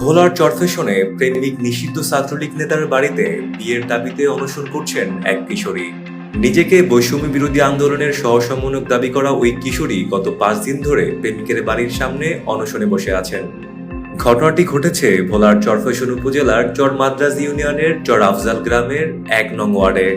ভোলার চরফেশনে প্রেমিক নিষিদ্ধ ছাত্রলীগ নেতার বাড়িতে বিয়ের দাবিতে অনশন করছেন এক কিশোরী। নিজেকে বৈষম্য বিরোধী আন্দোলনের সহসমন্বয়ক দাবি করা ওই কিশোরী গত পাঁচ দিন ধরে প্রেমিকের বাড়ির সামনে অনশনে বসে আছেন। ঘটনাটি ঘটেছে ভোলার চরফেশন উপজেলার চর মাদ্রাজ ইউনিয়নের চর আফজাল গ্রামের এক নং ওয়ার্ডে।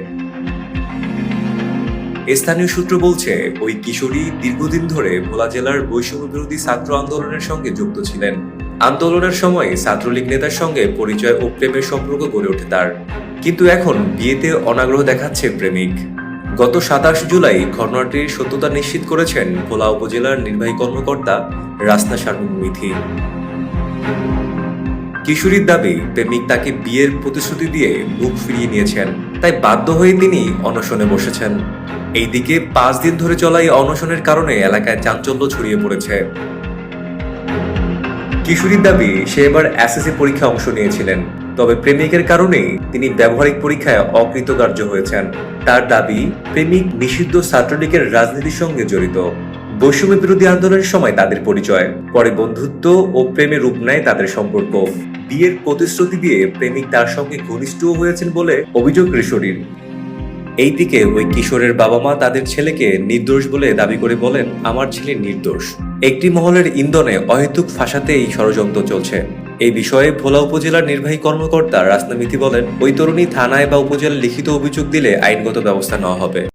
স্থানীয় সূত্র বলছে, ওই কিশোরী দীর্ঘদিন ধরে ভোলা জেলার বৈষম্য বিরোধী ছাত্র আন্দোলনের সঙ্গে যুক্ত ছিলেন। আন্দোলনের সময় ছাত্রলীগ নেতার সঙ্গে পরিচয় ও প্রেমের সম্পর্ক গড়ে ওঠে তার। কিন্তু এখন বিয়েতে অনাগ্রহ দেখাচ্ছে প্রেমিক। গত সাতাশ জুলাই ঘটনাটির সত্যতা নিশ্চিত করেছেন ভোলা উপজেলার নির্বাহী কর্মকর্তা রাসনা শারমিন মিথি। কিশোরীর দাবি, প্রেমিক তাকে বিয়ের প্রতিশ্রুতি দিয়ে মুখ ফিরিয়ে নিয়েছেন। তাই বাধ্য হয়ে তিনি অনশনে বসেছেন। এইদিকে পাঁচ দিন ধরে চলা এই অনশনের কারণে এলাকায় চাঞ্চল্য ছড়িয়ে পড়েছে। কিশোরীর দাবি, সে এবার এসএসসি পরীক্ষা অংশ নিয়েছিলেন। তবে প্রেমিকের কারণেই তিনি ব্যবহারিক পরীক্ষায় অকৃতকার্য হয়েছেন। তার দাবি, প্রেমিক নিষিদ্ধ ছাত্রলীগের রাজনীতির সঙ্গে জড়িত। বৈষম্য বিরোধী আন্দোলনের সময় তাদের পরিচয়, পরে বন্ধুত্ব ও প্রেমে রূপ নেয় তাদের সম্পর্ক। বিয়ের প্রতিশ্রুতি দিয়ে প্রেমিক তার সঙ্গে ঘনিষ্ঠ হয়েছেন বলে অভিযোগ কিশোরীর। এইদিকে ওই কিশোরের বাবা মা তাদের ছেলেকে নির্দোষ বলে দাবি করে বলেন, আমার ছেলে নির্দোষ। একটি মহলের ইন্ধনে অহেতুক ফাঁসাতে এই ষড়যন্ত্র চলছে। এই বিষয়ে ভোলা উপজেলার নির্বাহী কর্মকর্তা রাসনামিতি বলেন, ওই তরুণী থানায় বা উপজেলায় লিখিত অভিযোগ দিলে আইনগত ব্যবস্থা নেওয়া হবে।